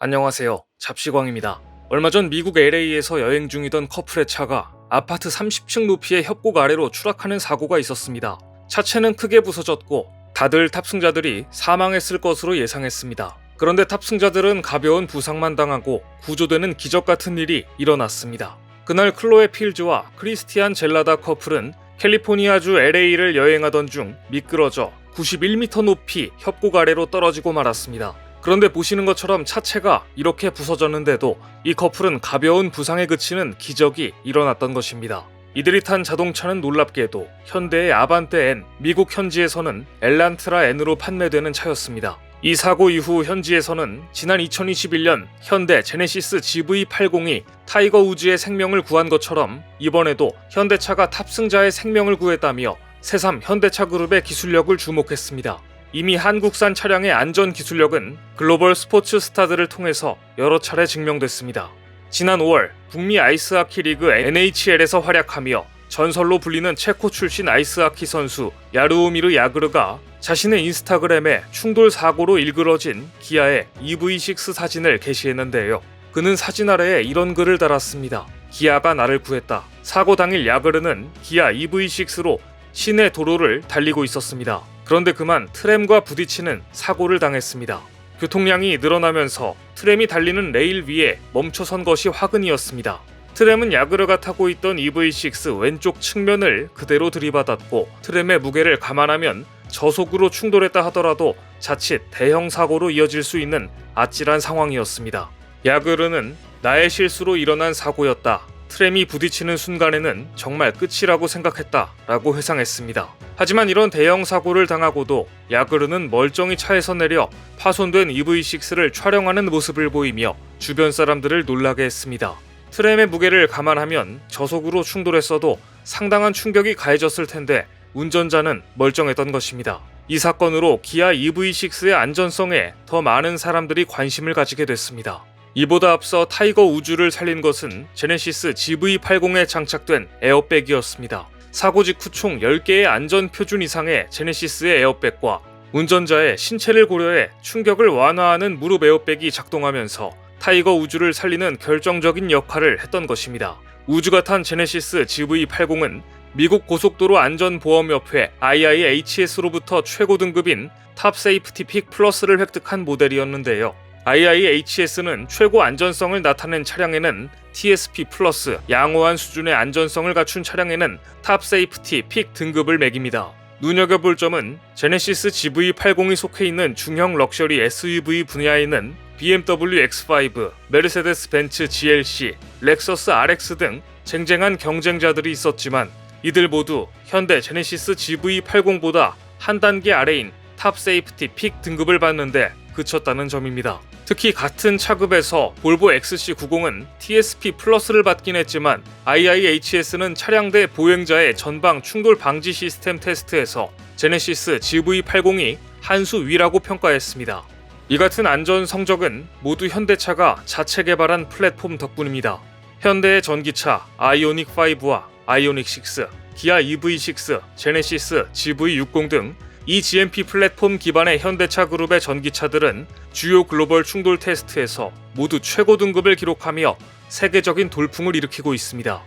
안녕하세요. 잡시광입니다. 얼마 전 미국 LA에서 여행 중이던 커플의 차가 아파트 30층 높이의 협곡 아래로 추락하는 사고가 있었습니다. 차체는 크게 부서졌고 다들 탑승자들이 사망했을 것으로 예상했습니다. 그런데 탑승자들은 가벼운 부상만 당하고 구조되는 기적 같은 일이 일어났습니다. 그날 클로에 필즈와 크리스티안 젤라다 커플은 캘리포니아주 LA를 여행하던 중 미끄러져 91m 높이 협곡 아래로 떨어지고 말았습니다. 그런데 보시는 것처럼 차체가 이렇게 부서졌는데도 이 커플은 가벼운 부상에 그치는 기적이 일어났던 것입니다. 이들이 탄 자동차는 놀랍게도 현대의 아반떼 N, 미국 현지에서는 엘란트라 N으로 판매되는 차였습니다. 이 사고 이후 현지에서는 지난 2021년 현대 제네시스 GV80이 타이거 우즈의 생명을 구한 것처럼 이번에도 현대차가 탑승자의 생명을 구했다며 새삼 현대차 그룹의 기술력을 주목했습니다. 이미 한국산 차량의 안전 기술력은 글로벌 스포츠 스타들을 통해서 여러 차례 증명됐습니다. 지난 5월 북미 아이스하키 리그 NHL에서 활약하며 전설로 불리는 체코 출신 아이스하키 선수 야르오미르 야그르가 자신의 인스타그램에 충돌 사고로 일그러진 기아의 EV6 사진을 게시했는데요. 그는 사진 아래에 이런 글을 달았습니다. 기아가 나를 구했다. 사고 당일 야그르는 기아 EV6로 시내 도로를 달리고 있었습니다. 그런데 그만 트램과 부딪히는 사고를 당했습니다. 교통량이 늘어나면서 트램이 달리는 레일 위에 멈춰선 것이 화근이었습니다. 트램은 야그르가 타고 있던 EV6 왼쪽 측면을 그대로 들이받았고 트램의 무게를 감안하면 저속으로 충돌했다 하더라도 자칫 대형 사고로 이어질 수 있는 아찔한 상황이었습니다. 야그르는 나의 실수로 일어난 사고였다. 트램이 부딪히는 순간에는 정말 끝이라고 생각했다 라고 회상했습니다. 하지만 이런 대형 사고를 당하고도 야그르는 멀쩡히 차에서 내려 파손된 EV6를 촬영하는 모습을 보이며 주변 사람들을 놀라게 했습니다. 트램의 무게를 감안하면 저속으로 충돌했어도 상당한 충격이 가해졌을 텐데 운전자는 멀쩡했던 것입니다. 이 사건으로 기아 EV6의 안전성에 더 많은 사람들이 관심을 가지게 됐습니다. 이보다 앞서 타이거 우주를 살린 것은 제네시스 GV80에 장착된 에어백이었습니다. 사고 직후 총 10개의 안전 표준 이상의 제네시스의 에어백과 운전자의 신체를 고려해 충격을 완화하는 무릎 에어백이 작동하면서 타이거 우주를 살리는 결정적인 역할을 했던 것입니다. 우주가 탄 제네시스 GV80은 미국 고속도로 안전보험협회 IIHS로부터 최고 등급인 탑 세이프티 픽 플러스를 획득한 모델이었는데요. IIHS는 최고 안전성을 나타낸 차량에는 TSP 플러스, 양호한 수준의 안전성을 갖춘 차량에는 탑 세이프티 픽 등급을 매깁니다. 눈여겨볼 점은 제네시스 GV80이 속해 있는 중형 럭셔리 SUV 분야에는 BMW X5, 메르세데스 벤츠 GLC, 렉서스 RX 등 쟁쟁한 경쟁자들이 있었지만 이들 모두 현대 제네시스 GV80보다 한 단계 아래인 탑 세이프티 픽 등급을 받는데 그쳤다는 점입니다. 특히 같은 차급에서 볼보 XC90은 TSP 플러스를 받긴 했지만 IIHS는 차량대 보행자의 전방 충돌 방지 시스템 테스트에서 제네시스 GV80이 한 수 위라고 평가했습니다. 이 같은 안전 성적은 모두 현대차가 자체 개발한 플랫폼 덕분입니다. 현대의 전기차 아이오닉 5와 아이오닉 6, 기아 EV6, 제네시스 GV60 등 이 GMP 플랫폼 기반의 현대차 그룹의 전기차들은 주요 글로벌 충돌 테스트에서 모두 최고 등급을 기록하며 세계적인 돌풍을 일으키고 있습니다.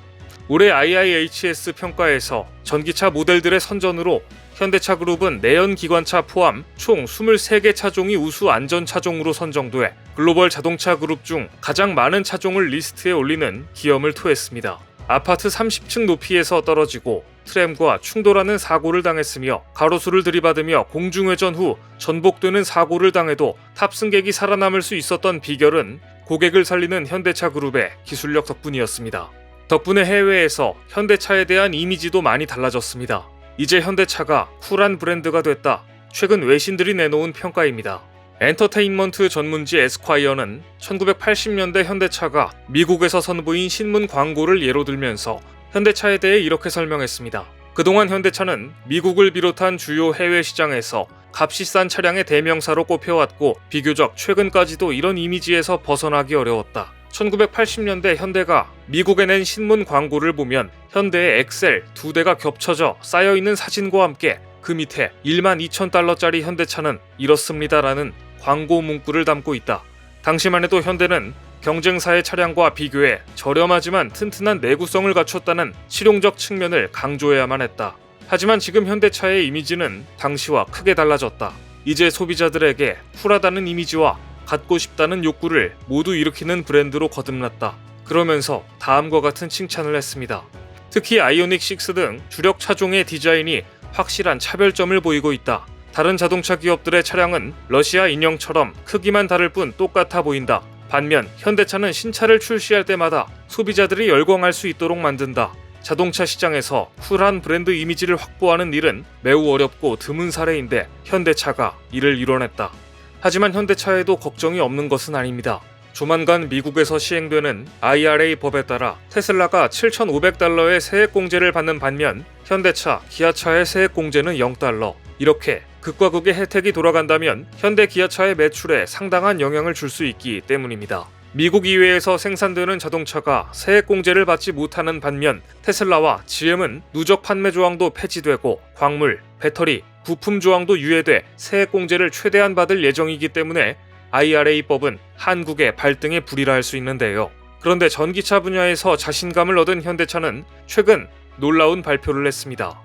올해 IIHS 평가에서 전기차 모델들의 선전으로 현대차 그룹은 내연 기관차 포함 총 23개 차종이 우수 안전 차종으로 선정돼 글로벌 자동차 그룹 중 가장 많은 차종을 리스트에 올리는 기염을 토했습니다. 아파트 30층 높이에서 떨어지고 트램과 충돌하는 사고를 당했으며 가로수를 들이받으며 공중회전 후 전복되는 사고를 당해도 탑승객이 살아남을 수 있었던 비결은 고객을 살리는 현대차 그룹의 기술력 덕분이었습니다. 덕분에 해외에서 현대차에 대한 이미지도 많이 달라졌습니다. 이제 현대차가 쿨한 브랜드가 됐다. 최근 외신들이 내놓은 평가입니다. 엔터테인먼트 전문지 에스콰이어는 1980년대 현대차가 미국에서 선보인 신문 광고를 예로 들면서 현대차에 대해 이렇게 설명했습니다. 그동안 현대차는 미국을 비롯한 주요 해외 시장에서 값이 싼 차량의 대명사로 꼽혀왔고 비교적 최근까지도 이런 이미지에서 벗어나기 어려웠다. 1980년대 현대가 미국에 낸 신문 광고를 보면 현대의 엑셀 두 대가 겹쳐져 쌓여 있는 사진과 함께 그 밑에 1만 2천 달러짜리 현대차는 이렇습니다라는 광고 문구를 담고 있다. 당시만 해도 현대는 경쟁사의 차량과 비교해 저렴하지만 튼튼한 내구성을 갖췄다는 실용적 측면을 강조해야만 했다. 하지만 지금 현대차의 이미지는 당시와 크게 달라졌다. 이제 소비자들에게 쿨하다는 이미지와 갖고 싶다는 욕구를 모두 일으키는 브랜드로 거듭났다. 그러면서 다음과 같은 칭찬을 했습니다. 특히 아이오닉 6 등 주력 차종의 디자인이 확실한 차별점을 보이고 있다. 다른 자동차 기업들의 차량은 러시아 인형처럼 크기만 다를 뿐 똑같아 보인다. 반면 현대차는 신차를 출시할 때마다 소비자들이 열광할 수 있도록 만든다. 자동차 시장에서 쿨한 브랜드 이미지를 확보하는 일은 매우 어렵고 드문 사례인데 현대차가 이를 이뤄냈다. 하지만 현대차에도 걱정이 없는 것은 아닙니다. 조만간 미국에서 시행되는 IRA 법에 따라 테슬라가 7,500달러의 세액 공제를 받는 반면 현대차, 기아차의 세액 공제는 0달러. 이렇게 극과 극의 혜택이 돌아간다면 현대 기아차의 매출에 상당한 영향을 줄 수 있기 때문입니다. 미국 이외에서 생산되는 자동차가 세액 공제를 받지 못하는 반면 테슬라와 GM은 누적 판매 조항도 폐지되고 광물, 배터리, 부품 조항도 유예돼 세액 공제를 최대한 받을 예정이기 때문에 IRA법은 한국의 발등에 불이라 할 수 있는데요. 그런데 전기차 분야에서 자신감을 얻은 현대차는 최근 놀라운 발표를 했습니다.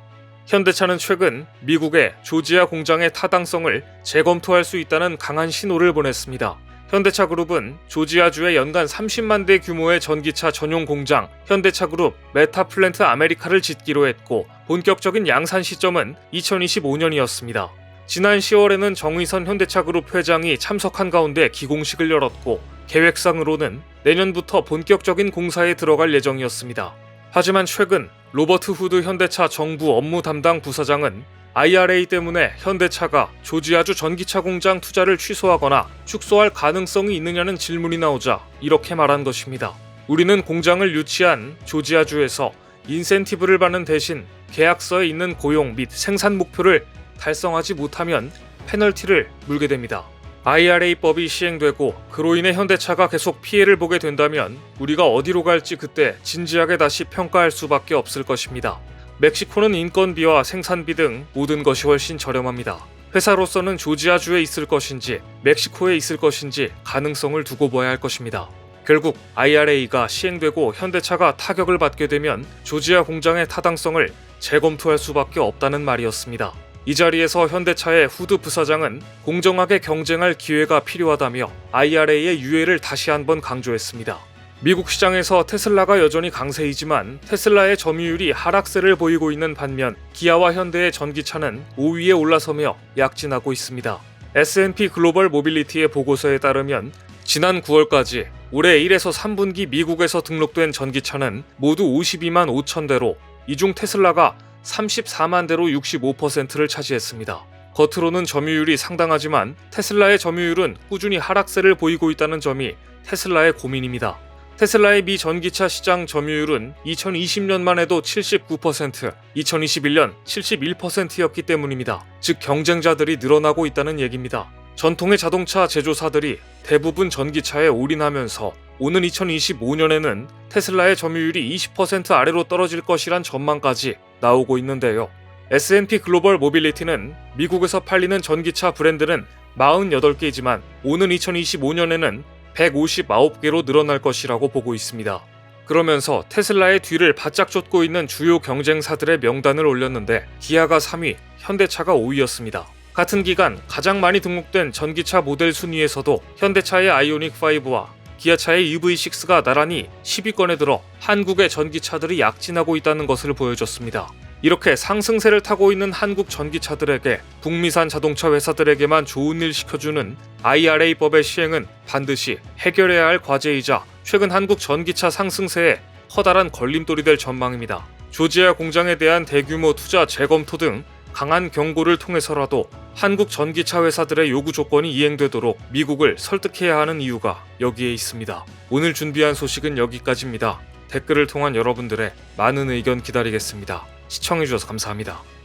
현대차는 최근 미국의 조지아 공장의 타당성을 재검토할 수 있다는 강한 신호를 보냈습니다. 현대차 그룹은 조지아주에 연간 30만 대 규모의 전기차 전용 공장 현대차 그룹 메타 플랜트 아메리카를 짓기로 했고 본격적인 양산 시점은 2025년이었습니다. 지난 10월에는 정의선 현대차 그룹 회장이 참석한 가운데 기공식을 열었고 계획상으로는 내년부터 본격적인 공사에 들어갈 예정이었습니다. 하지만 최근 로버트 후드 현대차 정부 업무 담당 부사장은 IRA 때문에 현대차가 조지아주 전기차 공장 투자를 취소하거나 축소할 가능성이 있느냐는 질문이 나오자 이렇게 말한 것입니다. 우리는 공장을 유치한 조지아주에서 인센티브를 받는 대신 계약서에 있는 고용 및 생산 목표를 달성하지 못하면 페널티를 물게 됩니다. IRA법이 시행되고 그로 인해 현대차가 계속 피해를 보게 된다면 우리가 어디로 갈지 그때 진지하게 다시 평가할 수밖에 없을 것입니다. 멕시코는 인건비와 생산비 등 모든 것이 훨씬 저렴합니다. 회사로서는 조지아주에 있을 것인지 멕시코에 있을 것인지 가능성을 두고 봐야 할 것입니다. 결국 IRA가 시행되고 현대차가 타격을 받게 되면 조지아 공장의 타당성을 재검토할 수밖에 없다는 말이었습니다. 이 자리에서 현대차의 후드 부사장은 공정하게 경쟁할 기회가 필요하다며 IRA의 유예를 다시 한번 강조했습니다. 미국 시장에서 테슬라가 여전히 강세이지만 테슬라의 점유율이 하락세를 보이고 있는 반면 기아와 현대의 전기차는 5위에 올라서며 약진하고 있습니다. S&P 글로벌 모빌리티의 보고서에 따르면 지난 9월까지 올해 1에서 3분기 미국에서 등록된 전기차는 모두 52만 5천 대로 이 중 테슬라가 34만 대로 65%를 차지했습니다. 겉으로는 점유율이 상당하지만 테슬라의 점유율은 꾸준히 하락세를 보이고 있다는 점이 테슬라의 고민입니다. 테슬라의 미 전기차 시장 점유율은 2020년만 해도 79%, 2021년 71%였기 때문입니다. 즉 경쟁자들이 늘어나고 있다는 얘기입니다. 전통의 자동차 제조사들이 대부분 전기차에 올인하면서 오는 2025년에는 테슬라의 점유율이 20% 아래로 떨어질 것이란 전망까지 나오고 있는데요. S&P 글로벌 모빌리티는 미국에서 팔리는 전기차 브랜드는 48개이지만 오는 2025년에는 159개로 늘어날 것이라고 보고 있습니다. 그러면서 테슬라의 뒤를 바짝 쫓고 있는 주요 경쟁사들의 명단을 올렸는데 기아가 3위, 현대차가 5위였습니다. 같은 기간 가장 많이 등록된 전기차 모델 순위에서도 현대차의 아이오닉 5와 기아차의 EV6가 나란히 10위권에 들어 한국의 전기차들이 약진하고 있다는 것을 보여줬습니다. 이렇게 상승세를 타고 있는 한국 전기차들에게 북미산 자동차 회사들에게만 좋은 일 시켜주는 IRA법의 시행은 반드시 해결해야 할 과제이자 최근 한국 전기차 상승세에 커다란 걸림돌이 될 전망입니다. 조지아 공장에 대한 대규모 투자 재검토 등 강한 경고를 통해서라도 한국 전기차 회사들의 요구 조건이 이행되도록 미국을 설득해야 하는 이유가 여기에 있습니다. 오늘 준비한 소식은 여기까지입니다. 댓글을 통한 여러분들의 많은 의견 기다리겠습니다. 시청해주셔서 감사합니다.